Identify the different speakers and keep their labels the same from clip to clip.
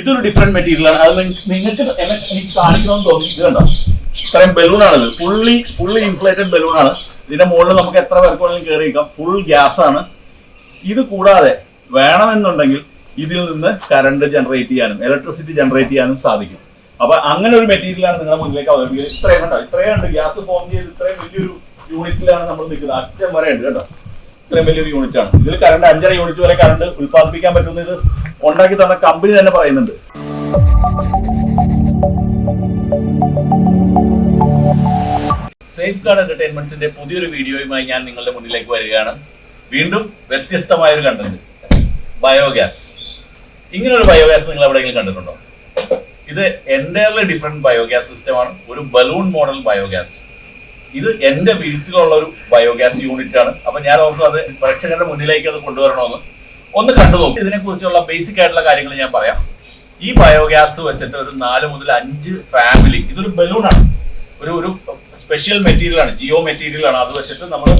Speaker 1: ഇതൊരു different material ആണ്. അത് നിങ്ങൾക്ക് എനിക്ക് കാണിക്കണമെന്ന് തോന്നി. ഇത് കണ്ടോ? ഇത്രയും ബലൂൺ ആണിത്. ഫുള്ളി ഫുള്ളി ഇൻഫ്ലേറ്റഡ് ബലൂൺ ആണ്. ഇതിന്റെ മുകളിൽ നമുക്ക് എത്ര പേർക്ക് വേണമെങ്കിലും കയറി നിൽക്കാം. ഫുൾ ഗ്യാസ് ആണ്. ഇത് കൂടാതെ വേണമെന്നുണ്ടെങ്കിൽ ഇതിൽ നിന്ന് കറണ്ട് ജനറേറ്റ് ചെയ്യാനും ഇലക്ട്രിസിറ്റി ജനറേറ്റ് ചെയ്യാനും സാധിക്കും. അപ്പൊ അങ്ങനെ ഒരു മെറ്റീരിയലാണ് നിങ്ങളുടെ മുന്നിലേക്ക് അവതരിപ്പിക്കുന്നത്. ഇത്രയും കണ്ടോ? ഇത്രയും ഉണ്ട് ഗ്യാസ് ഫോം ചെയ്ത് ഇത്രയും വലിയൊരു യൂണിറ്റിലാണ് നമ്മൾ നിൽക്കുന്നത്. അറ്റം വരെ ഉണ്ട് കേട്ടോ ഇത്രയും വലിയൊരു യൂണിറ്റ് ആണ്. ഇതിൽ കറണ്ട് അഞ്ചര യൂണിറ്റ് വരെ കറണ്ട് ഉത്പാദിപ്പിക്കാൻ പറ്റുന്ന ഇത് ഉണ്ടാക്കി തന്ന കമ്പനി തന്നെ പറയുന്നുണ്ട്. സേഫ് ഗാർഡ് എന്റർടൈൻമെന്റ്സിന്റെ പുതിയൊരു വീഡിയോയുമായി ഞാൻ നിങ്ങളുടെ മുന്നിലേക്ക് വരികയാണ്. വീണ്ടും വ്യത്യസ്തമായ ഒരു കണ്ടന്റ് ബയോഗ്യാസ് ഇങ്ങനെ ഒരു ബയോഗ്യാസ് നിങ്ങൾ എവിടെയെങ്കിലും കണ്ടിട്ടുണ്ടോ? ഇത് എന്റയർലി ഡിഫറെന്റ് ബയോഗ്യാസ് സിസ്റ്റമാണ് ഒരു ബലൂൺ മോഡൽ ബയോഗ്യാസ് ഇത് എന്റെ വീട്ടിലുള്ള ഒരു ബയോഗ്യാസ് യൂണിറ്റ് ആണ്. അപ്പൊ ഞാൻ ഓർക്കും അത് പ്രേക്ഷകരുടെ മുന്നിലേക്ക് അത് കൊണ്ടുവരണമെന്ന്. ഒന്ന് കണ്ടു നോക്കും. ഇതിനെ കുറിച്ചുള്ള ബേസിക് ആയിട്ടുള്ള കാര്യങ്ങൾ ഞാൻ പറയാം. ഈ ബയോഗ്യാസ് വെച്ചിട്ട് ഒരു നാല് മുതൽ അഞ്ച് ഫാമിലി ഇതൊരു ബലൂൺ ആണ്. ഒരു ഒരു സ്പെഷ്യൽ മെറ്റീരിയൽ ആണ് ജിയോ മെറ്റീരിയൽ ആണ്. അത് വെച്ചിട്ട് നമ്മൾ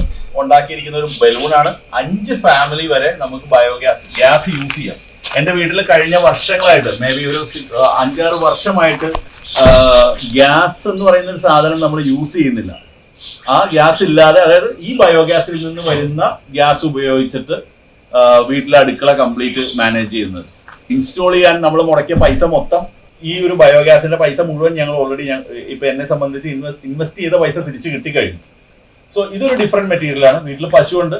Speaker 1: ഉണ്ടാക്കിയിരിക്കുന്ന ഒരു ബലൂൺ ആണ്. അഞ്ച് ഫാമിലി വരെ നമുക്ക് ബയോഗ്യാസ് ഗ്യാസ് യൂസ് ചെയ്യാം. എന്റെ വീട്ടിൽ കഴിഞ്ഞ വർഷങ്ങളായിട്ട് മേ ബി ഒരു അഞ്ചാറ് വർഷമായിട്ട് ഗ്യാസ് എന്ന് പറയുന്ന ഒരു സാധനം നമ്മൾ യൂസ് ചെയ്യുന്നില്ല. ആ ഗ്യാസ് ഇല്ലാതെ അതായത് ഈ ബയോഗ്യാസിൽ നിന്ന് വരുന്ന ഗ്യാസ് ഉപയോഗിച്ചിട്ട് വീട്ടിലെ അടുക്കള കംപ്ലീറ്റ് മാനേജ് ചെയ്യുന്നത്. ഇൻസ്റ്റാൾ ചെയ്യാൻ നമ്മൾ മുടക്കിയ പൈസ മൊത്തം ഈ ഒരു ബയോഗ്യാസിന്റെ പൈസ മുഴുവൻ ഞങ്ങൾ ഓൾറെഡി ഇപ്പൊ എന്നെ സംബന്ധിച്ച് ഇൻവെസ്റ്റ് ചെയ്ത പൈസ തിരിച്ചു കിട്ടിക്കഴിഞ്ഞു. സോ ഇതൊരു ഡിഫറെന്റ് മെറ്റീരിയൽ ആണ്. വീട്ടിൽ പശുവുണ്ട്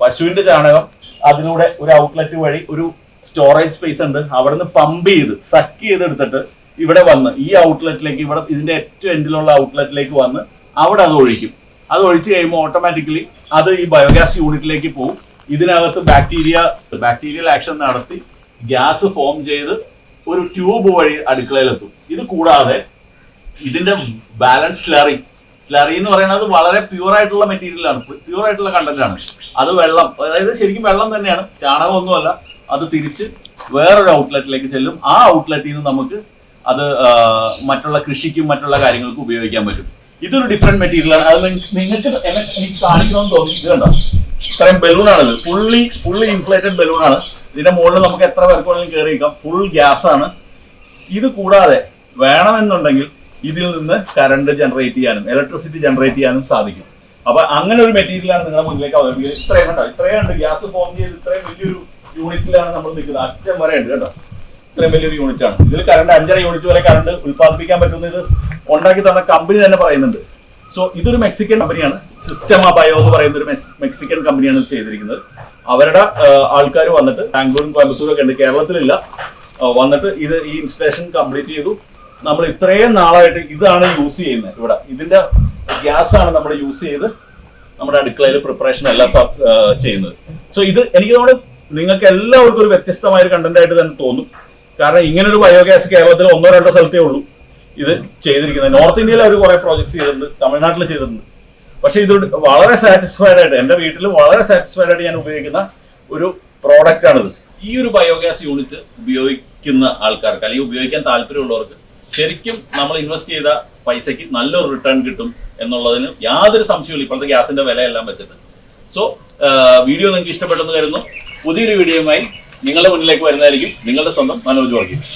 Speaker 1: പശുവിന്റെ ചാണകം അതിലൂടെ ഒരു ഔട്ട്ലെറ്റ് വഴി ഒരു സ്റ്റോറേജ് സ്പേസ് ഉണ്ട്. അവിടുന്ന് പമ്പ് ചെയ്ത് സക്ക് ചെയ്തെടുത്തിട്ട് ഇവിടെ വന്ന് ഈ ഔട്ട്ലെറ്റിലേക്ക് ഇവിടെ ഇതിന്റെ ഏറ്റവും എൻഡിലുള്ള ഔട്ട്ലെറ്റിലേക്ക് വന്ന് അവിടെ അത് ഒഴിക്കും. അത് ഒഴിച്ചു കഴിയുമ്പോൾ ഓട്ടോമാറ്റിക്കലി അത് ഈ ബയോഗ്യാസ് യൂണിറ്റിലേക്ക് പോകും ഇതിനകത്ത് ബാക്ടീരിയ ബാക്ടീരിയൽ ആക്ഷൻ നടത്തി ഗ്യാസ് ഫോം ചെയ്ത് ഒരു ട്യൂബ് വഴി അടുക്കളയിലെത്തും. ഇത് കൂടാതെ ഇതിന്റെ ബാലൻസ് സ്ലറി സ്ലറി എന്ന് പറയുന്നത് വളരെ പ്യൂർ ആയിട്ടുള്ള മെറ്റീരിയൽ ആണ്. പ്യൂർ ആയിട്ടുള്ള കണ്ടന്റ് ആണ്. അത് വെള്ളം അതായത് ശരിക്കും വെള്ളം തന്നെയാണ്. ചാണകമൊന്നുമല്ല. അത് തിരിച്ച് വേറൊരു ഔട്ട്ലെറ്റിലേക്ക് ചെല്ലും. ആ ഔട്ട്ലെറ്റിൽ നിന്ന് നമുക്ക് അത് മറ്റുള്ള കൃഷിക്കും മറ്റുള്ള കാര്യങ്ങൾക്കും ഉപയോഗിക്കാൻ പറ്റും. ഇതൊരു ഡിഫറെന്റ് മെറ്റീരിയൽ ആണ്. അത് നിങ്ങ- നിങ്ങൾക്ക് എനിക്ക് കാണിക്കണമെന്ന് തോന്നി. ഇത് കണ്ടോ? ഇത്രയും ബലൂൺ ആണിത്. ഫുള്ളി ഫുള്ളി ഇൻഫ്ലേറ്റഡ് ബലൂൺ ആണ്. ഇതിന്റെ മുകളിൽ നമുക്ക് എത്ര പേർക്ക് വേണമെങ്കിലും കയറി വയ്ക്കാം ഫുൾ ഗ്യാസ് ആണ്. ഇത് കൂടാതെ വേണമെന്നുണ്ടെങ്കിൽ ഇതിൽ നിന്ന് കറണ്ട് ജനറേറ്റ് ചെയ്യാനും ഇലക്ട്രിസിറ്റി ജനറേറ്റ് ചെയ്യാനും സാധിക്കും. അപ്പൊ അങ്ങനെ ഒരു മെറ്റീരിയലാണ് നിങ്ങളുടെ മുന്നിലേക്ക് അവതരിപ്പിക്കുന്നത്. ഇത്രയും കണ്ടോ? ഇത്രയും ഉണ്ട് ഗ്യാസ് ഫോം ചെയ്ത് ഇത്രയും വലിയൊരു യൂണിറ്റിലാണ് നമ്മൾ നിൽക്കുന്നത്. അറ്റം വരെ ഉണ്ട് കേട്ടോ. ഇത്രയും വലിയൊരു യൂണിറ്റ് ആണ്. ഇതിൽ കറണ്ട് അഞ്ചര യൂണിറ്റ് വരെ കറണ്ട് ഉത്പാദിപ്പിക്കാൻ പറ്റുന്ന ഇത് ഉണ്ടാക്കി തന്ന കമ്പനി തന്നെ പറയുന്നുണ്ട്. സോ ഇതൊരു മെക്സിക്കൻ കമ്പനിയാണ്. സിസ്റ്റമ ബയോ എന്ന് പറയുന്ന ഒരു മെക്സിക്കൻ കമ്പനിയാണ് ചെയ്തിരിക്കുന്നത്. അവരുടെ ആൾക്കാർ വന്നിട്ട് ബാംഗ്ലൂരും കോയമ്പത്തൂരും ഒക്കെ ഉണ്ട്. കേരളത്തിലില്ല. വന്നിട്ട് ഇത് ഈ ഇൻസ്റ്റലേഷൻ കംപ്ലീറ്റ് ചെയ്തു. നമ്മൾ ഇത്രയും നാളായിട്ട് ഇതാണ് യൂസ് ചെയ്യുന്നത് ഇവിടെ. ഇതിന്റെ ഗ്യാസ് ആണ് നമ്മൾ യൂസ് ചെയ്ത് നമ്മുടെ അടുക്കളയിൽ പ്രിപ്പറേഷൻ എല്ലാം ചെയ്യുന്നത്. സോ ഇത് എനിക്ക് നമ്മുടെ നിങ്ങൾക്ക് എല്ലാവർക്കും ഒരു വ്യത്യസ്തമായ ഒരു കണ്ടന്റ് ആയിട്ട് തന്നെ തോന്നും. കാരണം ഇങ്ങനെ ഒരു ബയോഗ്യാസ് കേരളത്തിൽ ഒന്നോ രണ്ടോ സ്ഥലത്തേ ഉള്ളൂ. ഇത് ചെയ്തിരിക്കുന്നത്. നോർത്ത് ഇന്ത്യയിൽ അവർ കുറെ പ്രോജക്ട്സ് ചെയ്തിട്ടുണ്ട്. തമിഴ്നാട്ടിൽ ചെയ്തിട്ടുണ്ട്. പക്ഷെ ഇത് വളരെ സാറ്റിസ്ഫൈഡ് ആയിട്ട് എന്റെ വീട്ടിൽ വളരെ സാറ്റിസ്ഫൈഡ് ആയിട്ട് ഞാൻ ഉപയോഗിക്കുന്ന ഒരു പ്രോഡക്റ്റ് ആണിത്. ഈ ഒരു ബയോഗ്യാസ് യൂണിറ്റ് ഉപയോഗിക്കുന്ന ആൾക്കാർക്ക് അല്ലെങ്കിൽ ഉപയോഗിക്കാൻ താല്പര്യമുള്ളവർക്ക് ശരിക്കും നമ്മൾ ഇൻവെസ്റ്റ് ചെയ്ത പൈസയ്ക്ക് നല്ലൊരു റിട്ടേൺ കിട്ടും എന്നുള്ളതിന് യാതൊരു സംശയമില്ല ഇപ്പോഴത്തെ ഗ്യാസിന്റെ വിലയെല്ലാം വെച്ചിട്ട്. സോ വീഡിയോ നിങ്ങൾക്ക് ഇഷ്ടപ്പെട്ടെന്ന് കരുതുന്നു. പുതിയൊരു വീഡിയോയുമായി നിങ്ങളുടെ മുന്നിലേക്ക് വരുന്നതായിരിക്കും നിങ്ങളുടെ സ്വന്തം മനോജ് വർഗീസ്.